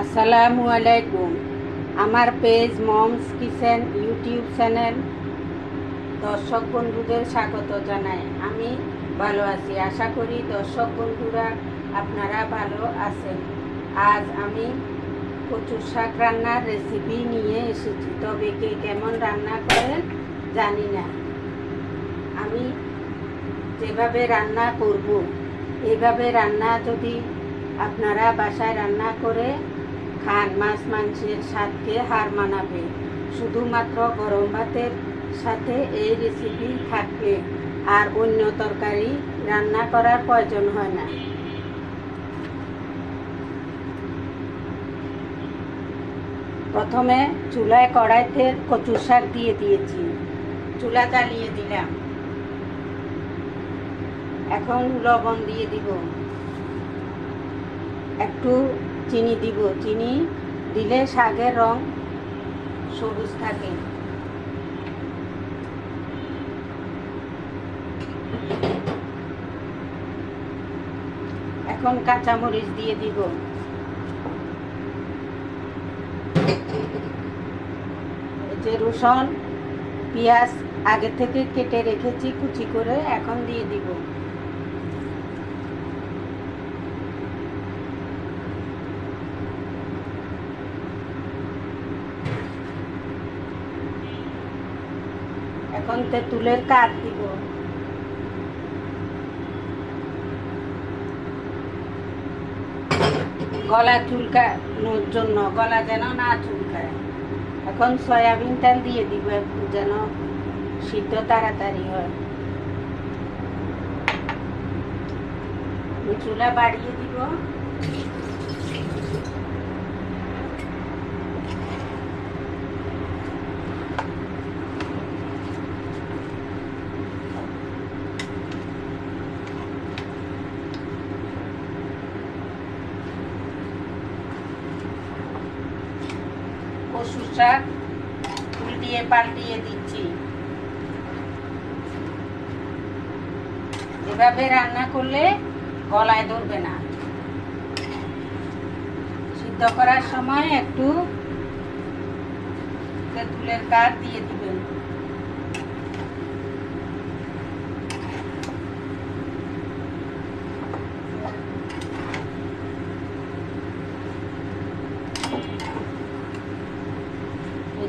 আসসালামু আলাইকুম। আমার page Mom's kitchen YouTube channel দর্শক বন্ধুদের স্বাগত জানাই। আমি ভালো আছি। আশা করি দর্শক বন্ধুরা আপনারা ভালো আছেন। আজ আমি কচুর শাক রান্নার রেসিপি নিয়ে এসেছি। তবে কে কেমন রান্না করেন জানি না। আমি যেভাবে রান্না করব, এভাবে রান্না যদি আপনারা বাসায় রান্না করে খান মাছ মাংসের স্বাদকে হার মানাবে। শুধুমাত্র গরম ভাতের সাথে এই রেসিপি থাকবে, আর অন্য তরকারি রান্না করার প্রয়োজন হয় না। প্রথমে চুলায় কড়াইতে কচু শাক দিয়ে দিয়েছি। চুলা চালিয়ে দিলাম। এখন লবণ দিয়ে দিব। একটু চিনি দিব। চিনি দিলে শাকের রং সবুজ থাকে। এখন কাঁচামরিচ দিয়ে দিব। যে রসুন, পেঁয়াজ আগে থেকে কেটে রেখেছি, কুচি করে এখন দিয়ে দিব। এখন তেঁতুলের কাঠ দিব গলা চুলকানোর জন্য গলা যেন না চুলকায় এখন সয়াবিন তেল দিয়ে দিব একটু যেন সিদ্ধ তাড়াতাড়ি হয় চুলা বাড়িয়ে দিব কচু শাক উল্টিয়ে পাল্টিয়ে দিচ্ছি। এভাবে রান্না করলে গলায় ধরবে না। সিদ্ধ করার সময় একটু তেঁতুলের কাঠ দিয়ে দিবেন এই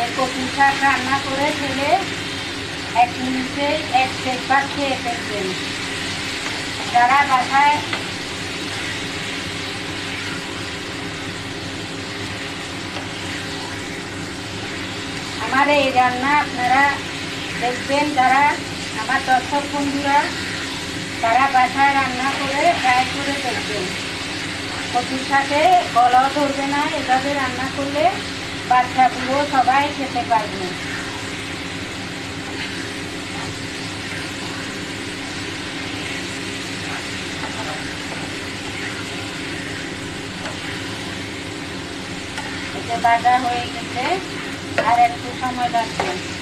কচু শাক রান্না করে ফেলে এক মিনিটে এক শেষবার খেয়ে ফেলবেন। যারা বাসায় আমার এই রান্না আপনারা দেখবেন, যারা আমার দর্শক বন্ধুরা, তারা বাসায় রান্না করে ট্রাই করে দেখবেন কচুর সাথে গলাও ধরবে না, এভাবে রান্না করলে বাচ্চা পুরো সবাই খেতে পারবে। বাজার হয়ে গেছে আর একটু সময় লাগবে।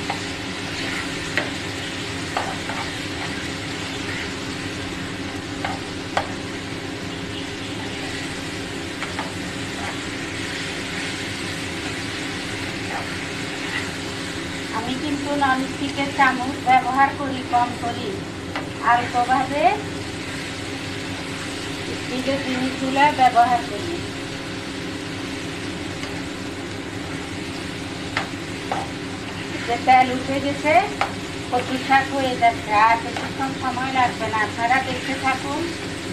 ননস্টিকের চামচ ব্যবহার করি, কম করি। আলতোভাবে স্টিলের জিনিসগুলো ব্যবহার করি। তেল উঠে গেছে কচু শাক হয়ে যাচ্ছে। আর বেশিক্ষণ সময় লাগবে না। আপনারা দেখতে থাকুন,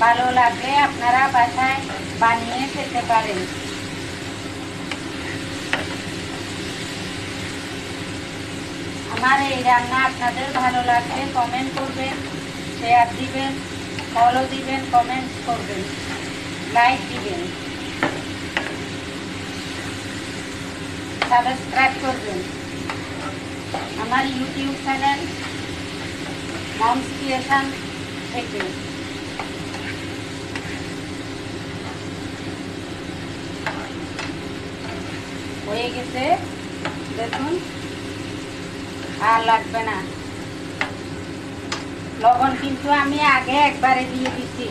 ভালো লাগলে আপনারা বাসায় বানিয়ে খেতে পারেন। আমার এই রান্না আপনাদের ভালো লাগলে কমেন্ট করবেন শেয়ার দিবেন ফলো দিবেন কমেন্ট করবেন লাইক দিবেন সাবস্ক্রাইব করবেন। আমার ইউটিউব চ্যানেল মমস ক্রিয়েশন থেকে। হয়ে গেছে, দেখুন। আর লাগবে না। লবণ কিন্তু আমি আগে একবারে দিয়ে দিচ্ছি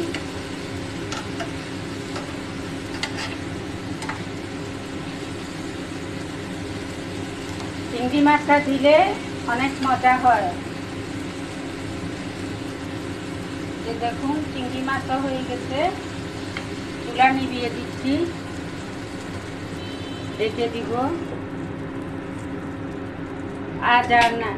চিংড়ি মাছটা দিলে অনেক মজা হয়। যে দেখুন, চিংড়ি মাছটা হয়ে গেছে। চুলা নিভিয়ে দিচ্ছি। রেখে দিব। আর আর না